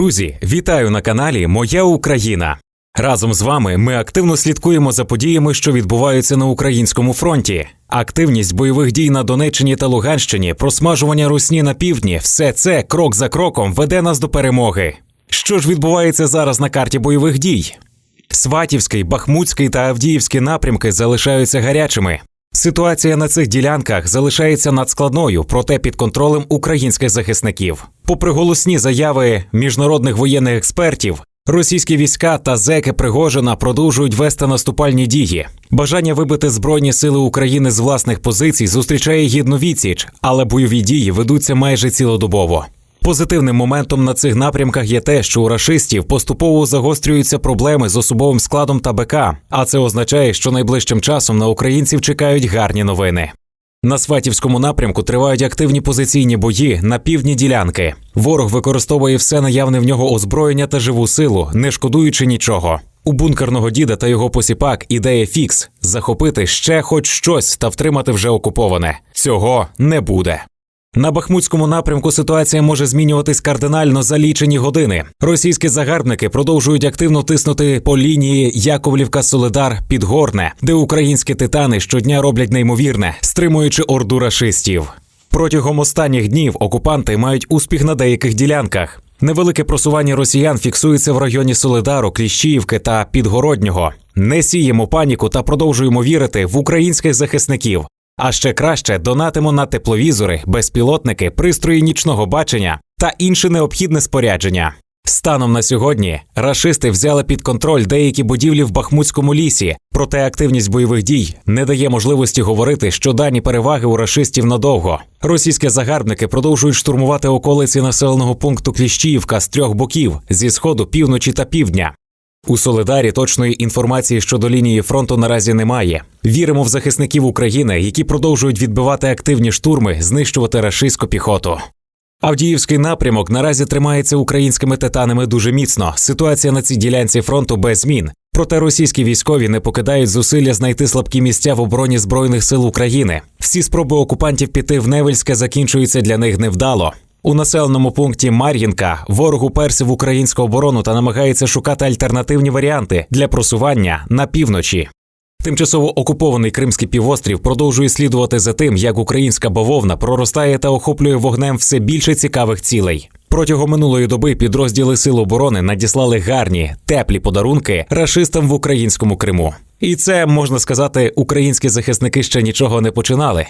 Друзі, вітаю на каналі Моя Україна. Разом з вами ми активно слідкуємо за подіями, що відбуваються на українському фронті. Активність бойових дій на Донеччині та Луганщині, просмажування русні на півдні все це крок за кроком веде нас до перемоги. Що ж відбувається зараз на карті бойових дій? Сватівський, Бахмутський та Авдіївський напрямки залишаються гарячими. Ситуація на цих ділянках залишається надскладною, проте під контролем українських захисників. Попри голосні заяви міжнародних воєнних експертів, російські війська та зеки Пригожина продовжують вести наступальні дії. Бажання вибити збройні сили України з власних позицій зустрічає гідну відсіч, але бойові дії ведуться майже цілодобово. Позитивним моментом на цих напрямках є те, що у рашистів поступово загострюються проблеми з особовим складом та БК, а це означає, що найближчим часом на українців чекають гарні новини. На Сватівському напрямку тривають активні позиційні бої на півдні ділянки. Ворог використовує все наявне в нього озброєння та живу силу, не шкодуючи нічого. У бункерного діда та його посіпак ідея фікс захопити ще хоч щось та втримати вже окуповане. Цього не буде. На Бахмутському напрямку ситуація може змінюватись кардинально за лічені години. Російські загарбники продовжують активно тиснути по лінії Яковлівка Солидар Підгорне, де українські титани щодня роблять неймовірне, стримуючи орду рашистів. Протягом останніх днів окупанти мають успіх на деяких ділянках. Невелике просування росіян фіксується в районі Солидару, Кліщіївки та Підгороднього. Не сіємо паніку та продовжуємо вірити в українських захисників. А ще краще донатимо на тепловізори, безпілотники, пристрої нічного бачення та інше необхідне спорядження. Станом на сьогодні рашисти взяли під контроль деякі будівлі в Бахмутському лісі, проте активність бойових дій не дає можливості говорити, що дані переваги у рашистів надовго. Російські загарбники продовжують штурмувати околиці населеного пункту Кліщіївка з трьох боків зі сходу, півночі та півдня. У Солидарі точної інформації щодо лінії фронту наразі немає. Віримо в захисників України, які продовжують відбивати активні штурми, знищувати рашистську піхоту. Авдіївський напрямок наразі тримається українськими титанами дуже міцно. Ситуація на цій ділянці фронту без змін. Проте російські військові не покидають зусилля знайти слабкі місця в обороні збройних сил України. Всі спроби окупантів піти в Невельське закінчуються для них невдало. У населеному пункті Мар'їнка ворог уперся в українську оборону та намагається шукати альтернативні варіанти для просування на півночі. Тимчасово окупований Кримський півострів продовжує слідувати за тим, як українська бавовна проростає та охоплює вогнем все більше цікавих цілей. Протягом минулої доби підрозділи Сил оборони надіслали гарні теплі подарунки рашистам в українському Криму. І це можна сказати, українські захисники ще нічого не починали.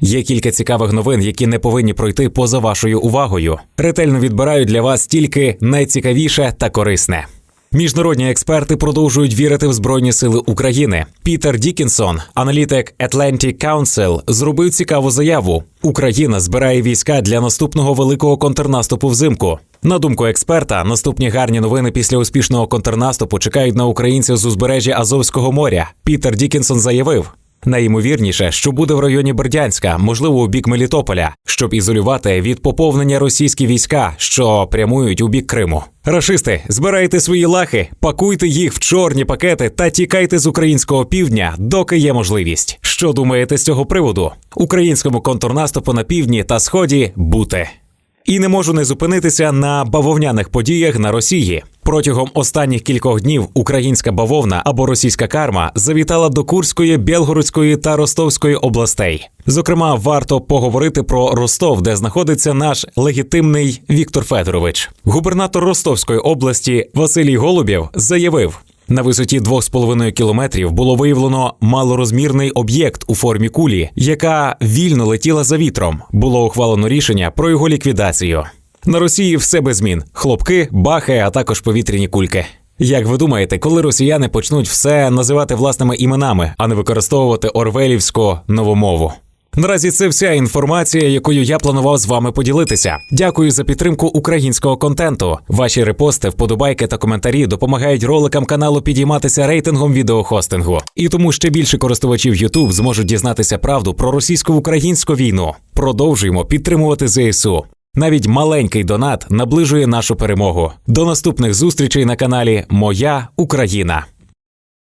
Є кілька цікавих новин, які не повинні пройти поза вашою увагою. Ретельно відбирають для вас тільки найцікавіше та корисне. Міжнародні експерти продовжують вірити в Збройні Сили України. Пітер Дікінсон, аналітик Atlantic Council, зробив цікаву заяву: Україна збирає війська для наступного великого контрнаступу взимку. На думку експерта, наступні гарні новини після успішного контрнаступу чекають на українців з узбережжя Азовського моря. Пітер Дікінсон заявив. Найімовірніше, що буде в районі Бердянська, можливо, у бік Мелітополя, щоб ізолювати від поповнення російські війська, що прямують у бік Криму. Рашисти, збирайте свої лахи, пакуйте їх в чорні пакети та тікайте з українського півдня, доки є можливість. Що думаєте з цього приводу? Українському контрнаступу на півдні та сході бути. І не можу не зупинитися на бавовняних подіях на Росії. Протягом останніх кількох днів українська бавовна або російська карма завітала до Курської, Білгородської та Ростовської областей. Зокрема, варто поговорити про Ростов, де знаходиться наш легітимний Віктор Федорович. Губернатор Ростовської області Василій Голубєв заявив. На висоті 2,5 кілометрів було виявлено малорозмірний об'єкт у формі кулі, яка вільно летіла за вітром. Було ухвалено рішення про його ліквідацію. На Росії все без змін: хлопки, бахи, а також повітряні кульки. Як ви думаєте, коли росіяни почнуть все називати власними іменами, а не використовувати орвелівську новомову? Наразі це вся інформація, якою я планував з вами поділитися. Дякую за підтримку українського контенту. Ваші репости, вподобайки та коментарі допомагають роликам каналу підійматися рейтингом відеохостингу. І тому ще більше користувачів YouTube зможуть дізнатися правду про російсько-українську війну. Продовжуємо підтримувати ЗСУ. Навіть маленький донат наближує нашу перемогу. До наступних зустрічей на каналі Моя Україна.